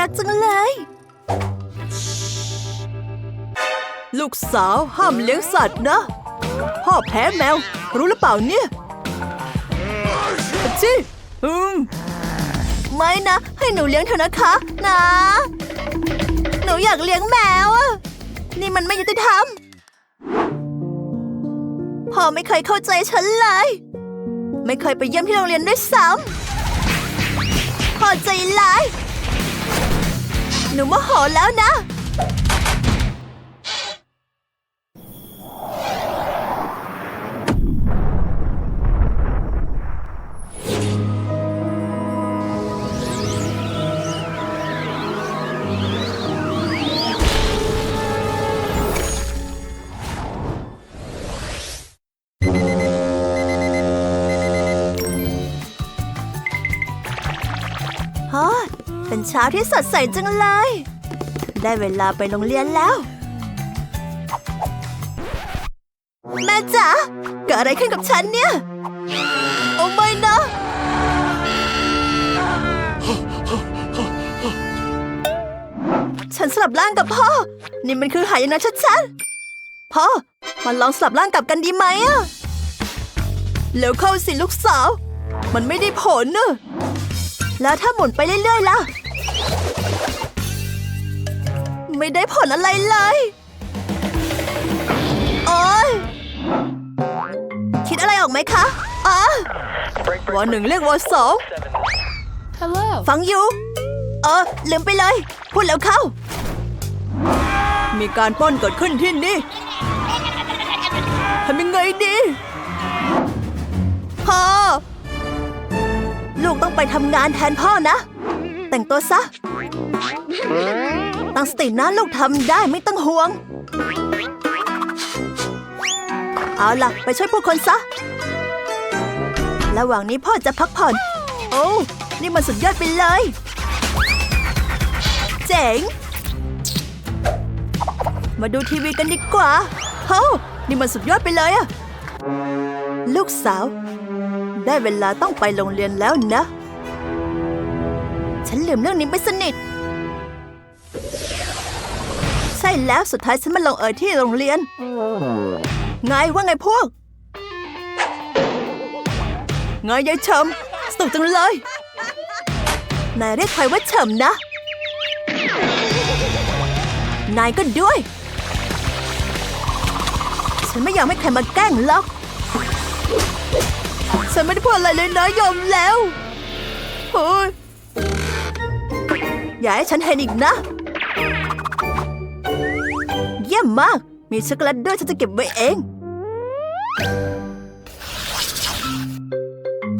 รักจังเลย ลูกสาวห้ามเลี้ยงสัตว์นะ พ่อแพ้แมว รู้หรือเปล่าเนี่ยจิอืมไม่นะ ให้หนูเลี้ยงเถอะนะคะ นะ หนูอยากเลี้ยงแมวอะนี่มันไม่ยุติธรรมพ่อไม่เคยเข้าใจฉันเลย ไม่เคยไปเยี่ยมที่โรงเรียนด้วยซ้ำพ่อใจร้าย นูโมโหแล้วนะ เช้าที่สดใสจังเลย ได้เวลาไปโรงเรียนแล้ว แม่จ๋าเกิดอะไรขึ้นกับฉันเนี่ย โอ้ไม่นะ ฉันสลับร่างกับพ่อ นี่มันคือหายนะชัดๆ พ่อมาลองสลับร่างกับกันดีไหมอะเร็วเข้าสิลูกสาว มันไม่ได้ผลเนอะแล้วถ้าหมุนไปเรื่อยๆล่ะ ไม่ได้ผลอะไรเลย โอ้ยคิดอะไรออกไหมคะอ๋อวอหนึ่งเรียกวอสอง Hello. ฟังอยู่ เออ ลืมไปเลย พูดแล้วเข้า มีการปล้นเกิดขึ้นที่นี่ทำยังไงดีพ่อ ลูกต้องไปทำงานแทนพ่อนะ แต่งตัวซะ ตั้งสตินะลูกทำได้ไม่ต้องห่วง เอาล่ะ ไปช่วยผู้คนซะ ระหว่างนี้พ่อจะพักผ่อน โอ้ นี่มันสุดยอดไปเลย เจ๋ง มาดูทีวีกันดีกว่าเฮ้นี่มันสุดยอดไปเลยอะลูกสาว ได้เวลาต้องไปโรงเรียนแล้วนะ ฉันลืมเรื่องนี้ไปสนิท ใช่แล้วสุดท้ายฉันมาลงเอยที่โรงเรียน ไงว่าไงพวก ไงยายเฉิมสนุกจังเลย นายเรียกใครว่าเฉิมนะ นายก็ด้วย ฉันไม่อยากให้ใครมาแกล้งหรอกฉันไม่ได้พูดอะไรเลยนะยอมแล้วโอ้ย อย่าให้ฉันเห็นอีกนะ เยี่ยมมาก มีช็อกโกแลตด้วยฉันจะเก็บไว้เอง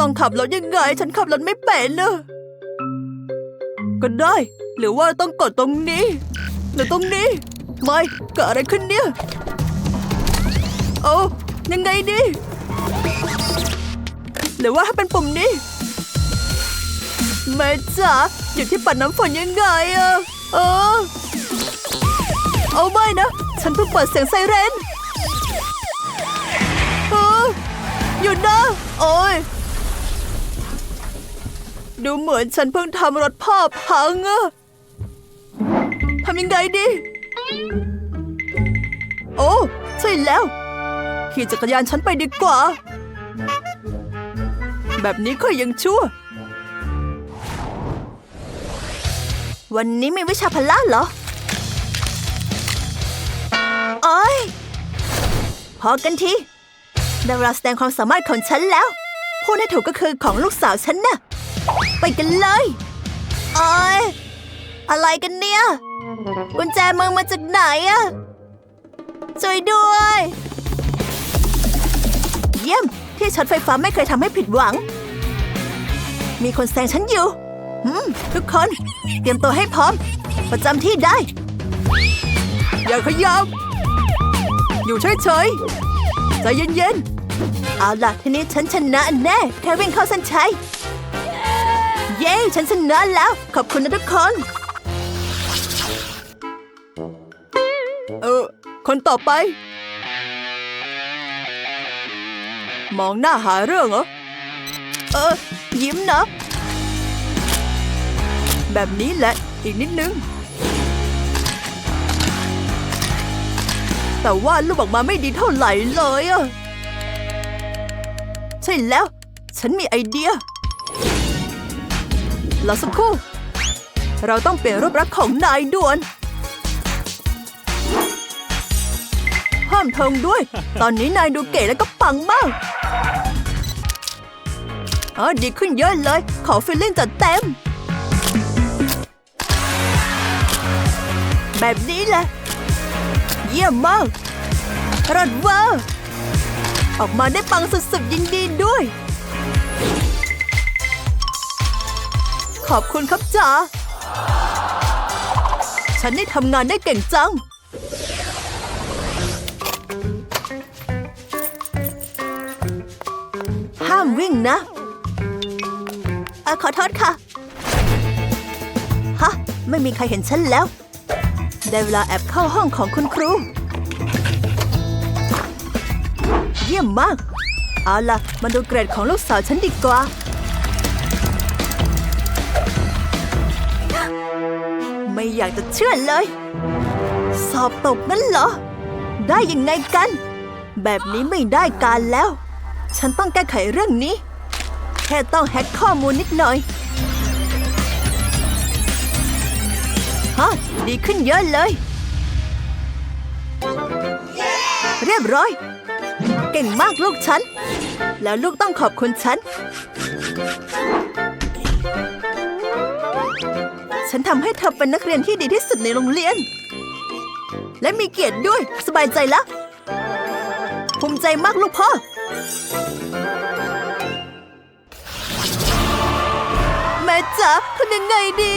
ต้องขับรถยังไง ฉันขับรถไม่เป็นเนอะก็ได้ หรือว่าต้องกดตรงนี้ หรือตรงนี้ ไม่เกิดอะไรขึ้นเนี่ยโอ้ยังไงดี หรือว่าถ้าเป็นปุ่มนี้ แม่จ๋าอยู่ที่ปัดน้ำฝนยังไงอะเออเอาไม่นะ ฉันเพิ่งเปิดเสียงไซเรนเออหยุดนะ โอ้ยดูเหมือนฉันเพิ่งทำรถพ่อพังอะทำยังไงดี โอ้ใช่แล้ว ขี่จักรยานฉันไปดีกว่า แบบนี้ก็ยังชั่ว วันนี้มีวิชาพละเหรอโอ้ยพอกันทีด้เวลาแสดงความสามารถของฉันแล้ว พูดให้ถูกก็คือของลูกสาวฉันน่ะ ไปกันเลยโอ้ยอะไรกันเนี่ยกุญแจมือมาจากไหนอะช่วยด้วย เยี่ยมที่ช็อตไฟฟ้าไม่เคยทำให้ผิดหวัง มีคนแซงฉันอยู่ ทุกคนเตรียมตัวให้พร้อม ประจำที่ได้ อย่าขยับ อยู่เฉยๆ ใจเย็นๆ เอาล่ะทีนี้ฉันชนะแน่ แค่วิ่งเข้าเส้นชัย เย้ ฉันชนะแล้ว ขอบคุณนะทุกคน เออ คนต่อไป มองหน้าหาเรื่องเหรอ เออ ยิ้มนะ แบบนี้แหละ อีกนิดนึง แต่ว่าลูกออกมาไม่ดีเท่าไหร่เลยอะใช่แล้ว ฉันมีไอเดียรอสักครู่ เราต้องเปลี่ยนรูปลักษณ์ของนายด่วนเพิ่มเทงด้วย ตอนนี้นายดูเก๋และก็ปังมากอ๋อดีขึ้นเยอะเลย ขอฟิลลิ่งจัดเต็ม แบบนี้แหละ เยี่ยมมากรดเวอร์ ออกมาได้ปังสุดๆยินดีด้วย ขอบคุณครับจ๋าฉันนี่ทำงานได้เก่งจัง ห้ามวิ่งนะออขอโทษค่ะ ฮะ ไม่มีใครเห็นฉันแล้ว ได้เวลาแอบเข้าห้องของคุณครู เยี่ยมมาก เอาล่ะ มาดูเกรดของลูกสาวฉันดีกว่า ไม่อยากจะเชื่อเลย สอบตกนั่นเหรอ ได้ยังไงกัน แบบนี้ไม่ได้การแล้ว ฉันต้องแก้ไขเรื่องนี้ แค่ต้องแฮ็กข้อมูลนิดหน่อย ฮะดีขึ้นเยอะเลย เรียบร้อย เก่งมากลูกฉัน แล้วลูกต้องขอบคุณฉัน ฉันทำให้เธอเป็นนักเรียนที่ดีที่สุดในโรงเรียน และมีเกียรติด้วยสบายใจแล้วภูมิใจมากลูกพ่อ แม่จ๋าทำยังไงดี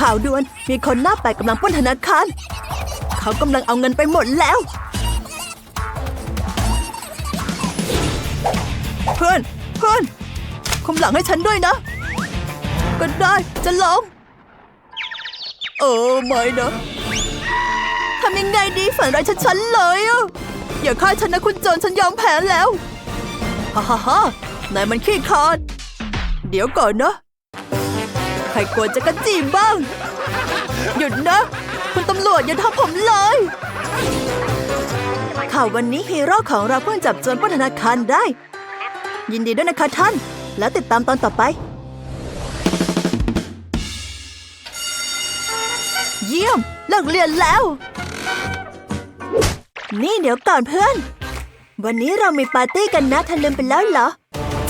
ข่าวด่วน มีคนหน้าแปลกกำลังป้นธนาคาร เขากำลังเอาเงินไปหมดแล้ว เพื่อน เพื่อนคุมหลังให้ฉันด้วยนะ ก็ได้จะลองเออไม่นะทำยังไงดีฝันร้ายฉันๆเลยอะอย่าฆ่าฉันนะคุณโจรฉันยอมแพ้แล้ว ฮ่าฮ่าฮ่านายมันขี้ขลาดเดี๋ยวก่อนนะ รกลัวจะกระจีบบ้าง หยุดนะ คุณตำรวจอย่าทำผมเลย ข่าววันนี้ฮีโร่ของเราเพิ่งจับโจรปล้นธนาคารได้ ยินดีด้วยนะคะท่าน แล้วติดตามตอนต่อไป เยี่ยมเลิกเรียนแล้ว นี่เดี๋ยวก่อนเพื่อน วันนี้เรามีปาร์ตี้กันนะเธอลืมไปแล้วเหรอ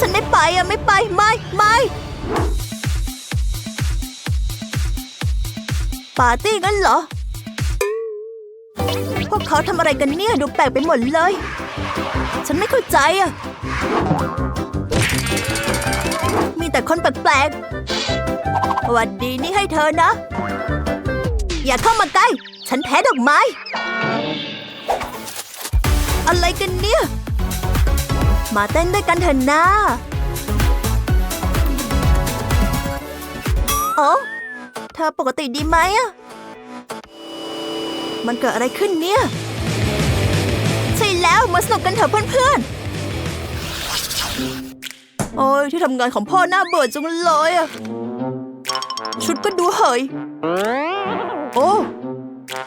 ฉันไม่ไปอะไม่ไปไม่ไม่ ปาร์ตี้งั้นเหรอ พวกเขาทำอะไรกันเนี่ยดูแปลกไปหมดเลย ฉันไม่เข้าใจอะมีแต่คนแปลกๆวัดดีนี่ให้เธอนะ อย่าเข้ามาใกล้ ฉันแพ้ดอกไม้ อะไรกันเนี่ย มาเต้นด้วยกันเถอะนะโอ้ เธอปกติดีไหมอะมันเกิดอะไรขึ้นเนี่ย ใช่แล้วมาสนุกกันเถอะเพื่อนๆ โอ้ยที่ทำงานของพ่อหน่าเบื่อจังเลยอะชุดก็ดูเหยโอ้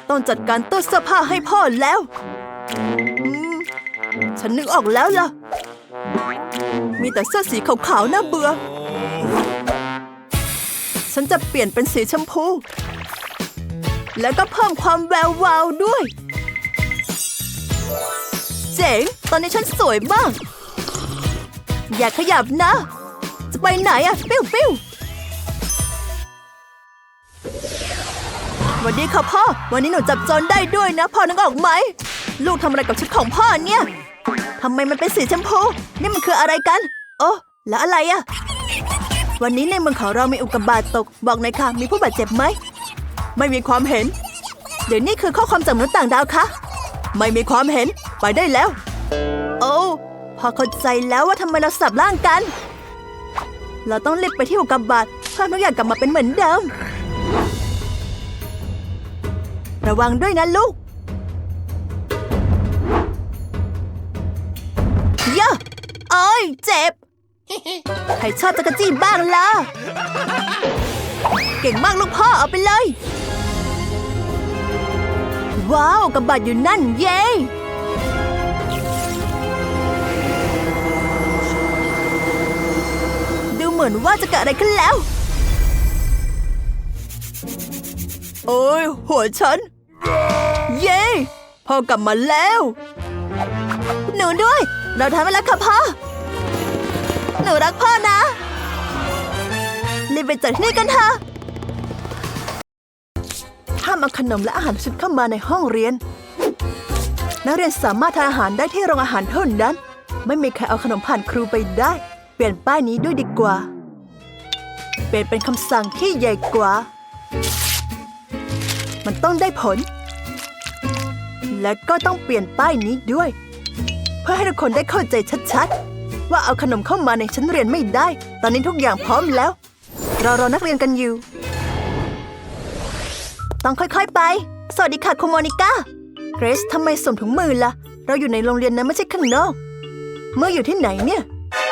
ต้องจัดการตู้เสื้อผ้าให้พ่อแล้ว ฉันนึกออกแล้วล่ะ มีแต่เสื้อสีขาวๆน่าเบื่อ ฉันจะเปลี่ยนเป็นสีชมพู แล้วก็เพิ่มความแวววาวด้วย เจ๋ง ตอนนี้ฉันสวยมาก อย่าขยับนะ จะไปไหนอะปิ้วปิ้ววัสดีค่ะพ่อ วันนี้หนูจับโจรได้ด้วยนะ พ่อนึกออกไหม ลูกทำอะไรกับชุดของพ่อเนี่ยทำไมมันเป็นสีชมพู นี่มันคืออะไรกัน โอ้แล้วอะไรอะ วันนี้ในเมืองของเรามีอุกกาบาตตก บอกหน่อยค่ะ มีผู้บาดเจ็บไหม ไม่มีความเห็น เดี๋ยวนี้คือข้อความจากมนุษย์ต่างดาวคะ ไม่มีความเห็น ไปได้แล้ว โอ้พอเข้าใจแล้วว่าทำไมเราสับร่างกัน เราต้องรีบไปที่อุกกาบาตเพื่อทุกอย่างกลับมาเป็นเหมือนเดิม ระวังด้วยนะลูกเย่าเอ้ยเจ็บ ใครชอบจักรจี้บ้างล่ะ เก่งมากลูกพ่อเอาไปเลย ว้าวกระบาดอยู่นั่นเย้ดูเหมือนว่าจะเกิดอะไรขึ้นแล้ว โอ้ยหัวฉัน เย้พ่อกลับมาแล้ว หนูด้วย เราทำไปแล้วค่ะพ่อ หนูรักพ่อนะ รีบไปจากที่นี่กันเถอะห้ามเอาขนมและอาหารชุดเข้ามาในห้องเรียน นักเรียนสามารถทานอาหารได้ที่โรงอาหารเท่านั้น ไม่มีใครเอาขนมผ่านครูไปได้ เปลี่ยนป้ายนี้ด้วยดีกว่า เปลี่ยนเป็นคำสั่งที่ใหญ่กว่า มันต้องได้ผล และก็ต้องเปลี่ยนป้ายนี้ด้วย เพื่อให้ทุกคนได้เข้าใจชัดๆ ว่าเอาขนมเข้ามาในชั้นเรียนไม่ได้ ตอนนี้ทุกอย่างพร้อมแล้ว เรารอนักเรียนกันอยู่ ต้องค่อยๆไป สวัสดีค่ะคุณโมนิก้าเกรซทำไมสวมถุงมือล่ะ เราอยู่ในโรงเรียนนะไม่ใช่ข้างนอก เมื่ออยู่ที่ไหนเนี่ย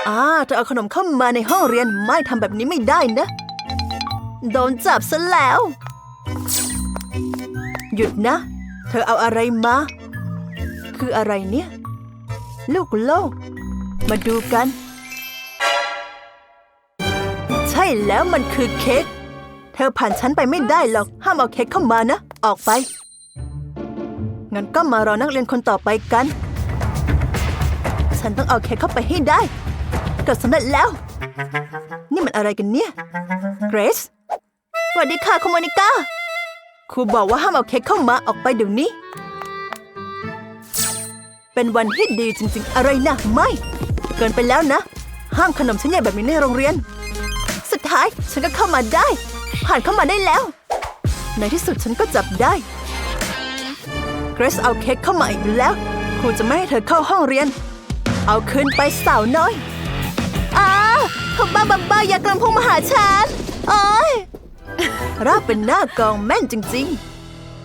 อ่าเธอเอาขนมเข้ามาในห้องเรียนไม่ทำแบบนี้ไม่ได้นะ โดนจับซะแล้ว หยุดนะ เธอเอาอะไรมา คืออะไรเนี่ย ลูกโลก มาดูกัน ใช่แล้วมันคือเค้ก เธอผ่านฉันไปไม่ได้หรอก ห้ามเอาเค้กเข้ามานะ ออกไป งั้นก็มารอนักเรียนคนต่อไปกัน ฉันต้องเอาเค้กเข้าไปให้ได้เกิดสำเร็จแล้ว นี่มันอะไรกันเนี่ยเกรซสวัสดีค่ะคุณโมนิก้าครูบอกว่าห้ามเอาเค้กเข้ามาออกไปเดี๋ยวนี้ เป็นวันที่ดีจริงๆ อะไรนะไม่ เกินไปแล้วนะ ห้ามขนมชิ้นใหญ่แบบนี้ในโรงเรียน สุดท้ายฉันก็เข้ามาได้ ผ่านเข้ามาได้แล้ว ในที่สุดฉันก็จับได้เกรซเอาเค้กเข้ามาอีกแล้วครูจะไม่ให้เธอเข้าห้องเรียน เอาคืนไปสาวน้อยอ้าเขาบ้าบ้าบ้าอย่ากลังพุ่งมาหาฉันโอ้ยราบเป็นหน้ากองแม่นจริง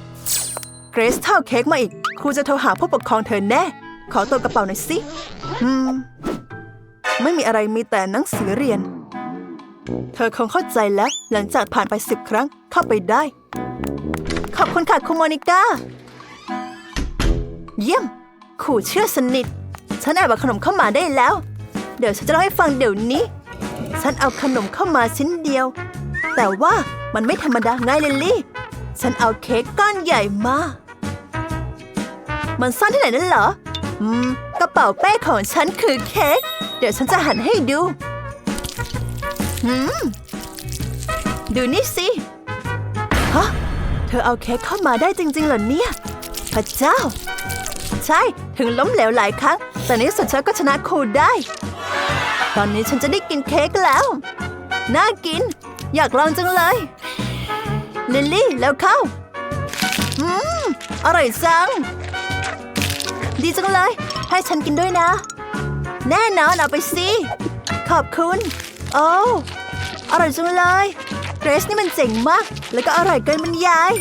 ๆ เกรซเท่าเค้กมาอีก ครูจะโทรหาผู้ปกครองเธอแน่ ขอตัวกระเป๋าหน่อยสิ อืม ไม่มีอะไรมีแต่หนังสือเรียน เธอคงเข้าใจแล้ว หลังจากผ่านไปสิบครั้งเข้าไปได้ ขอบคุณค่ะคุณโมนิก้า เยี่ยม ขู่เชื่อสนิท ฉันแอบเอาขนมเข้ามาได้แล้ว เดี๋ยวฉันจะเล่าให้ฟังเดี๋ยวนี้ ฉันเอาขนมเข้ามาชิ้นเดียว แต่ว่ามันไม่ธรรมดาไงลิลลี่ ฉันเอาเค้กก้อนใหญ่มา มันซ่อนที่ไหนนั่นเหรอ อืม กระเป๋าเป้ของฉันคือเค้ก ดี๋ยวฉันจะหันให้ดูหืมดูนี่สิ ฮะ เธอเอาเค้กเข้ามาได้จริง ๆ เหรอเนี่ย พระเจ้า ใช่ ถึงล้มเหลวหลายครั้ง แต่ในสุดฉันก็ชนะครูได้ ตอนนี้ฉันจะได้กินเค้กแล้ว น่ากิน อยากลองจังเลย ลิลลี่แล้วเข้า อืม อร่อยจัง ดีจังเลย ให้ฉันกินด้วยนะ แน่นอนเอาไปสิ ขอบคุณ โอ้อร่อยจังเลยเกรซนี่มันเจ๋งมาก แล้วก็อร่อยเกินบรรยาย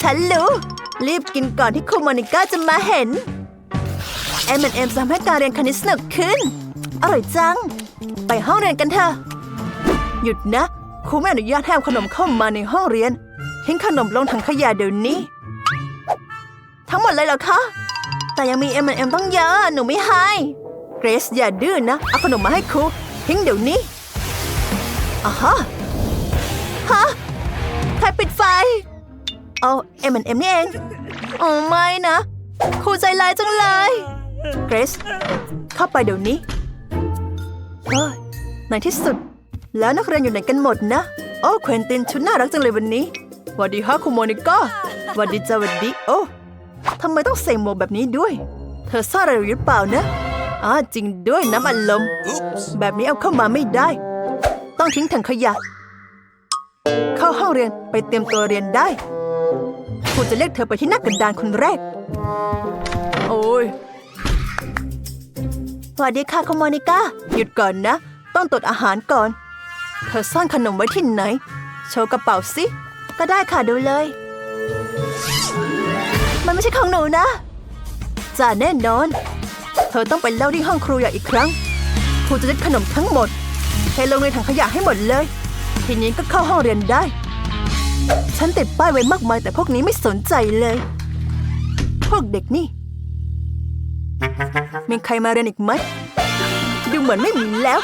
ฉันรู้ รีบกินก่อนที่ครูโมนิก้าจะมาเห็นเอ็มเอ็มทำให้การเรียนคณิตสนุกขึ้น อร่อยจัง ไปห้องเรียนกันเถอะ หยุดนะ ครูไม่อนุญาตให้เอาขนมเข้ามาในห้องเรียนทิ้งขนมลงถังขยะเดี๋ยวนี้ ทั้งหมดเลยเหรอคะ แต่ยังมี M&M ต้องเยอะ หนูไม่ให้ เกรซอย่าดื้อนนะ เอาขนมมาให้ครู ทิ้งเดี๋ยวนี้อ่าฮะฮะใครปิดไฟเอา M&M นี่เองโอ้ไม่นะครูใจร้ายจังเลยเกรซเข้าไปเดี๋ยวนี้เฮ้ยในที่สุด แล้วนักเรียนอยู่ไหนกันหมดนะ โอ้เควินตินชุดน่ารักจังเลยวันนี้หวัสดีฮะคุณโมนิก้าหวัสดีจ้าหวัสดีโอ้ ทำไมต้องใส่หมวกแบบนี้ด้วย เธอซ่อนอะไรอยู่หรือเปล่านะอ่าจริงด้วยน้ำอัดลม แบบนี้เอาเข้ามาไม่ได้ ต้องทิ้งถังขยะ เข้าห้องเรียนไปเตรียมตัวเรียนได้ครูจะเรียกเธอไปที่หน้ากระดานคนแรก โอ้ยสวัสดีค่ะคุณโมนิก้าหยุดก่อนนะ ต้องตรวจอาหารก่อน เธอซ่อนขนมไว้ที่ไหน โชว์กระเป๋าสิ ก็ได้ค่ะดูเลย มันไม่ใช่ของหนูนะจ้าแน่นอน เธอต้องไปเล่าที่ห้องครูอย่างอีกครั้งครูรูจะยึดขนมทั้งหมดเทลงในถังขยะให้หมดเลย ทีนี้ก็เข้าห้องเรียนได้ ฉันติดป้ายไว้มากมายแต่พวกนี้ไม่สนใจเลย พวกเด็กนี่ มีใครมาเรียนอีกไหม ดูเหมือนไม่มีแล้ว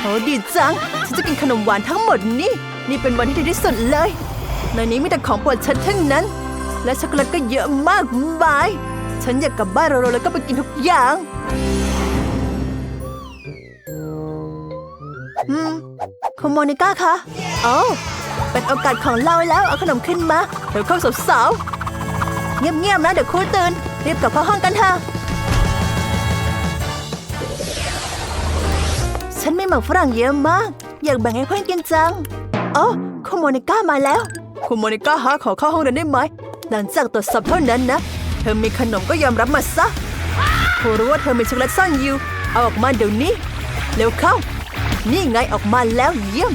โอ้ดีจัง ฉันจะกินขนมหวานทั้งหมดนี่ นี่เป็นวันที่ดีที่สุดเลย ในนี้มีแต่ของโปรดฉันทั้งนั้น และช็อกโกแลตก็เยอะมากมาย ฉันอยากกลับบ้านเร็วๆแล้วก็ไปกินทุกอย่างอืมคุณโมนิก้าคะโอ้เป็นโอกาสของเราแล้ว เอาขนมขึ้นมาเดี๋ยวเข้าสาวๆเงียบๆนะเดี๋ยวครูตื่นรีบกลับเข้าห้องกันเถอะฉันมีหมักฝรั่งเยอะมาก อยากแบ่งให้เพื่อนกินจังโอ้คุณโมนิก้ามาแล้ว คุณโมนิก้าฮะขอเข้าห้องเรียนได้ไหม หลังจากตรวจสอบเท่านั้นนะ เธอมีขนมก็ยอมรับมาซะครูรู้ว่าเธอมีช็อกโกแลตซ่อนอยู่ เอาออกมาเดี๋ยวนี้ เร็วเข้า นี่ไงออกมาแล้วเยี่ยม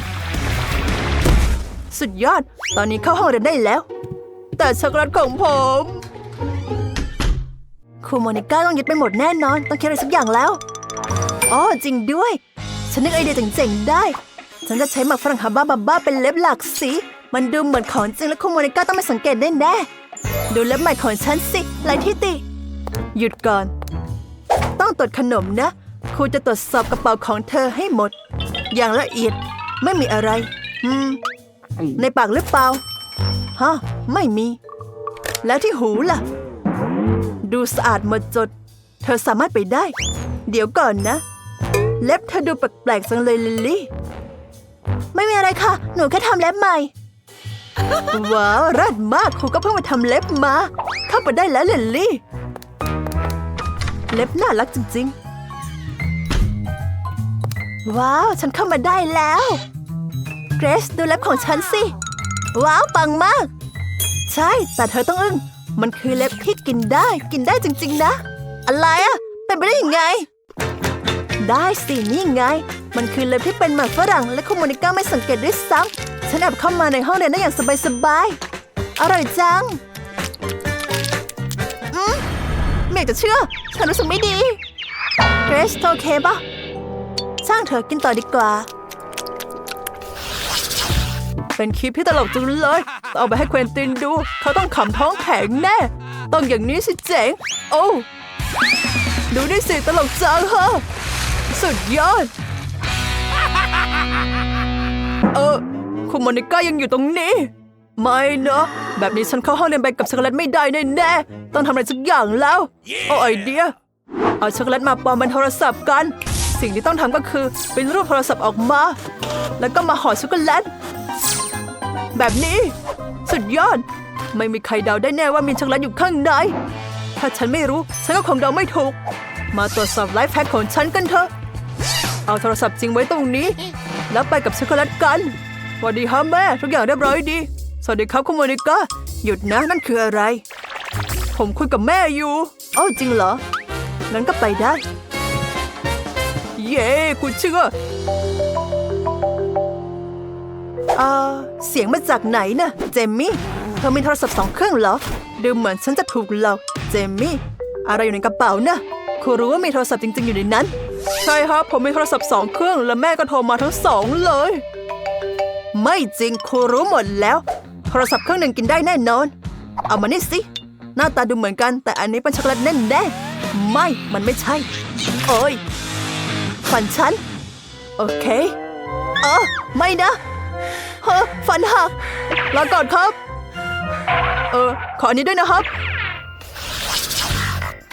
สุดยอด ตอนนี้เข้าห้องเรียนได้แล้ว แต่ช็อกโกแลตของผมครูโมนิก้าต้องยึดไปหมดแน่นอน ต้องคิดอะไรสักอย่างแล้ว อ๋อจริงด้วย ฉันนึกไอเดียเจ๋งๆได้ ฉันจะใช้หมักฝรั่งฮาบ้าบับบ้าเป็นเล็บหลากสี มันดูเหมือนของจริงและคุณโมนิก้าต้องไม่สังเกตแน่ ดูเล็บใหม่ของฉันสิลายที่ติ หยุดก่อน ต้องตรวจขนมนะ ครูจะตรวจสอบกระเป๋าของเธอให้หมด อย่างละเอียด ไม่มีอะไร อืม ในปากหรือเปล่า ฮะ ไม่มี แล้วที่หูล่ะ ดูสะอาดหมดจด เธอสามารถไปได้ เดี๋ยวก่อนนะ เล็บเธอดูแปลกๆจังเลยลิลลี่ ไม่มีอะไรค่ะ หนูแค่ทำเล็บใหม่ ว้าวรัดมากครูก็เพิ่งมาทำเล็บมา เข้าไปได้แล้วลิลลี่ เล็บน่ารักจริง ๆ ว้าว ฉันเข้ามาได้แล้ว เกรซดูเล็บของฉันสิ ว้าวปังมาก ใช่ แต่เธอต้องอึ้ง มันคือเล็บที่กินได้ กินได้จริง ๆ นะ อะไรอะเป็นไปได้ยังไง ได้สินี่ไง มันคือเล็บที่เป็นหมากฝรั่งและคุณโมนิก้าไม่สังเกตด้วยซ้ำ ฉันแอบเข้ามาในห้องเรียนได้อย่างสบายๆ อร่อยจัง อืมไม่อยากจะเชื่อ ฉันรู้สึกไม่ดีเกรซโอเคปะช่างเธอกินต่อดีกว่า เป็นคลิปที่ตลกจังเลยต้องเอาไปให้เควินตินดู เขาต้องขำท้องแข็งแน่ ต้องอย่างนี้สิเจ๋ง โอ้ดูนี่สิตลกจังฮะสุดยอด เออ คุณโมนิก้ายังอยู่ตรงนี้ ไม่นะ แบบนี้ฉันเข้าห้องเรียนไปกับช็อกโกแลตไม่ได้แน่ๆต้องทำอะไรสักอย่างแล้วโอ้ไอเดีย เอาช็อกโกแลตมาปลอมเป็นโทรศัพท์กัน สิ่งที่ต้องทำก็คือเป็นรูปโทรศัพท์ออกมา แล้วก็มาห่อช็อกโกแลต แบบนี้ สุดยอด ไม่มีใครเดาได้แน่ว่ามีช็อกโกแลตอยู่ข้างใน ถ้าฉันไม่รู้ ฉันก็คงเดาไม่ถูก มาตรวจสอบไลฟ์แพ็คของฉันกันเถอะ เอาโทรศัพท์จริงไว้ตรงนี้ แล้วไปกับช็อกโกแลตกันส วัสดีครับแม่ ทุกอย่างเรียบร้อยดี สวัสดีครับคุณโมนิก้าหยุดนะนั่นคืออะไร ผมคุยกับแม่อยู่อ้าวจริงเหรองั้นก็ไปได้ เย้คุณเชื่อเอ่อเสียงมาจากไหนนะเจมมี่เธอมีโทรศัพท์สองเครื่องเหรอดูเหมือนฉันจะถูกหลอกเจมมี่ อะไรอยู่ในกระเป๋านะครูรู้ว่ามีโทรศัพท์จริง ๆ อยู่ในนั้น ใช่ครับผมมีโทรศัพท์สองเครื่อง และแม่ก็โทรมาทั้งสองเลย ไม่จริงครูรู้หมดแล้ว โทรศัพท์เครื่องหนึ่งกินได้แน่นอน เอามานี่สิ หน้าตาดูเหมือนกัน แต่อันนี้เป็นช็อกโกแลตแน่แน่ไม่มันไม่ใช่ โอ้ยฟันฉัน โอเคเออไม่นะเฮ้อฟันหักลาก่อนครับ เออ ขออันนี้ด้วยนะครับ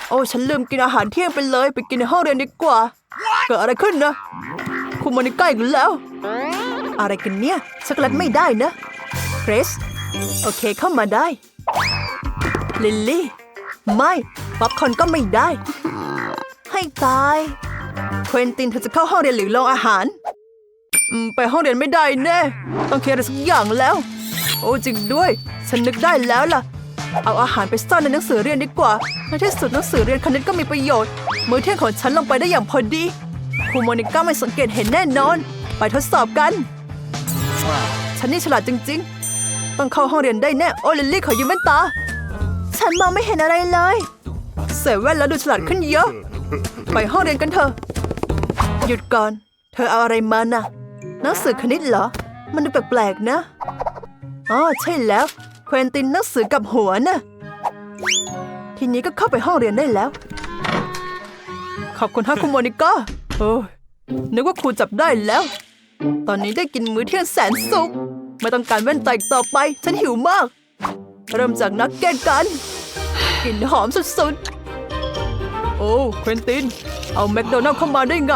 โอ้ฉันลืมกินอาหารเที่ยงไปเลย ไปกินในห้องเรียนดีกว่า เกิดอะไรขึ้นนะคุณมานิก้าอีกแล้ว อะไรกันเนี่ยช็อกโกแลตไม่ได้นะเกรซโอเคเข้ามาได้ ลิลลี่ ไม่ป๊อปคอนก็ไม่ได้ ให้ตายเควินตินเธอจะเข้าห้องเรียนหรือลองอาหารไปห้องเรียนไม่ได้แน่ต้องเคลียร์อะไรสักอย่างแล้ว โอ้จริงด้วย ฉันนึกได้แล้วล่ะ เอาอาหารไปซ่อนในหนังสือเรียนดีกว่าในที่สุดหนังสือเรียนคณิตก็มีประโยชน์ มือเที่ยงของฉันลงไปได้อย่างพอดีครูโมนิก้าไม่สังเกตเห็นแน่นอน ไปทดสอบกัน ฉันนี่ฉลาดจริง ๆ ต้องเข้าห้องเรียนได้แน่ โอลิลลี่ขอยืมแว่นตา ฉันมองไม่เห็นอะไรเลยใส่แว่นแล้วดูฉลาดขึ้นเยอะ ไปห้องเรียนกันเถอะ หยุดก่อน เธอเอาอะไรมาน่ะหนังสือคณิตเหรอ มันดูแปลกๆนะ อ๋อใช่แล้ว เควินตินหนังสือกับหัวน่ะทีนี้ก็เข้าไปห้องเรียนได้แล้ว ขอบคุณฮะคุณโมนิก้าโอ้ยนึกว่าครูจับได้แล้ว ตอนนี้ได้กินมื้อเที่ยงแสนสุข ไม่ต้องการแว่นตาอีกต่อไป ฉันหิวมาก เริ่มจากนักเก็ตกันกลิ่นหอมสุดๆ โอ้เควินติน เอาแมคโดนัลด์เข้ามาได้ไง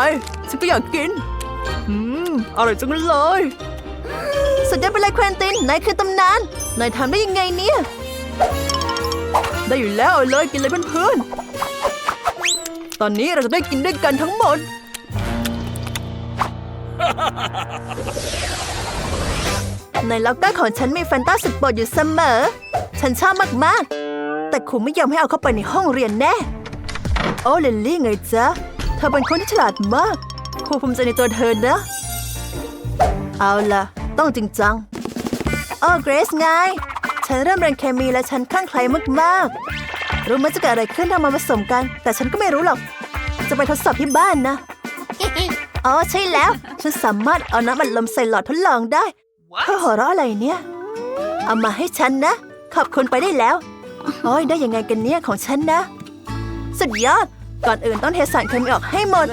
ฉันก็อยากกิน อืม อร่อยจังเลย สุดยอดไปเลยเควินติน นายคือตำนาน นายทำได้ยังไงเนี่ย ได้อยู่แล้วเอาเลยกินเลยเพื่อนๆ ตอนนี้เราจะได้กินด้วยกันทั้งหมด ในล็อกเกอร์ของฉันมีแฟนตาสุดโปรดอยู่เสมอ ฉันชอบมาก ๆ แต่ครูไม่ยอมให้เอาเข้าไปในห้องเรียนแน่ โอ้ลิลลี่ไงจ๊ะ เธอเป็นคนที่ฉลาดมาก ครูภูมิใจในตัวเธอนะ เอาล่ะ ต้องจริงจังโอ้เกรซไง ฉันเริ่มเรียนเคมีและฉันคลั่งไคล้มาก ๆ รู้ไหมจะเกิดอะไรขึ้นถ้ามาผสมกัน แต่ฉันก็ไม่รู้หรอก จะไปทดสอบที่บ้านนะ อ๋อใช่แล้ว ฉันสามารถเอาน้ำอัดลมใส่หลอดทดลองได้เธอหัวเราะอะไรเนี่ย เอามาให้ฉันนะ ขอบคุณไปได้แล้วโอ้ยได้ยังไงกันเนี่ยของฉันนะ สุดยอด ก่อนอื่นต้องเทสารเคมีออกให้หมด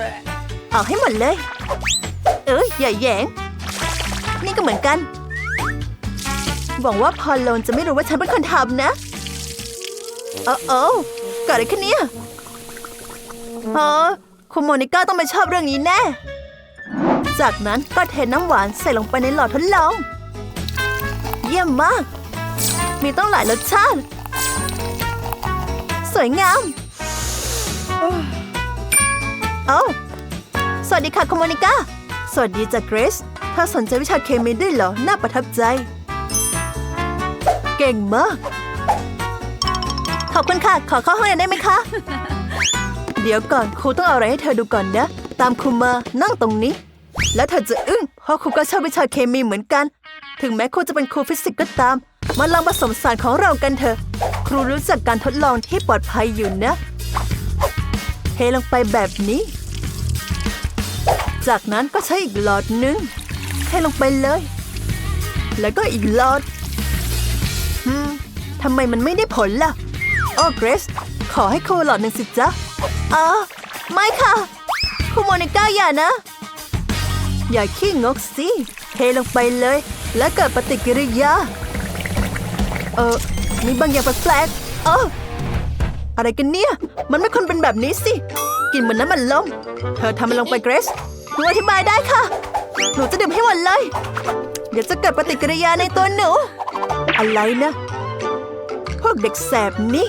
ออกให้หมดเลย เอ้ยอย่าแหยง นี่ก็เหมือนกัน หวังว่าพอลโลนจะไม่รู้ว่าฉันเป็นคนทำนะโอ้โอ้เกิดอะไรขึ้นเนี่ยเออคุณโมนิก้าต้องไม่ชอบเรื่องนี้แน่ จากนั้นก็เทน้ำหวานใส่ลงไปในหลอดทดลอง เยี่ยมมาก มีต้องหลายรสชาติ สวยงาม เอ้าสวัสดีค่ะคุณโมนิก้า สวัสดีจากเกรซเธอสนใจวิชาเคมีด้วยเหรอ น่าประทับใจ เก่งมาก ขอบคุณค่ะ ขอเข้าห้องเรียนได้ไหมคะ เดี๋ยวก่อนครูต้องเอาอะไรให้เธอดูก่อนนะ ตามครูมานั่งตรงนี้ แล้วเธอจะอึ้งเพราะครูก็ชอบวิชาเคมีเหมือนกัน ถึงแม้ครูจะเป็นครูฟิสิกส์ก็ตาม มาลองผสมสารของเรากันเถอะ ครูรู้จักการทดลองที่ปลอดภัยอยู่นะ เทลงไปแบบนี้ จากนั้นก็ใช้อีกหลอดนึงเทลงไปเลย แล้วก็อีกหลอดฮึมทำไมมันไม่ได้ผลล่ะโอ้เกรซขอให้ครูหลอดหนึ่งสิจ๊ะอ๋อไม่ค่ะครูโมนิก้าอย่านะ อย่าขี้งกสิเทลงไปเลย แล้วเกิดปฏิกิริยา เออมีบางอย่างแปลกๆเอออะไรกันเนี่ย มันไม่ควรเป็นแบบนี้สิ กินเหมือนน้ำมันลม เธอทำมันลงไปเกรซหนูอธิบายได้ค่ะ หนูจะดื่มให้หมดเลย เดี๋ยวจะเกิดปฏิกิริยาในตัวหนู อะไรนะ พวกเด็กแสบนี่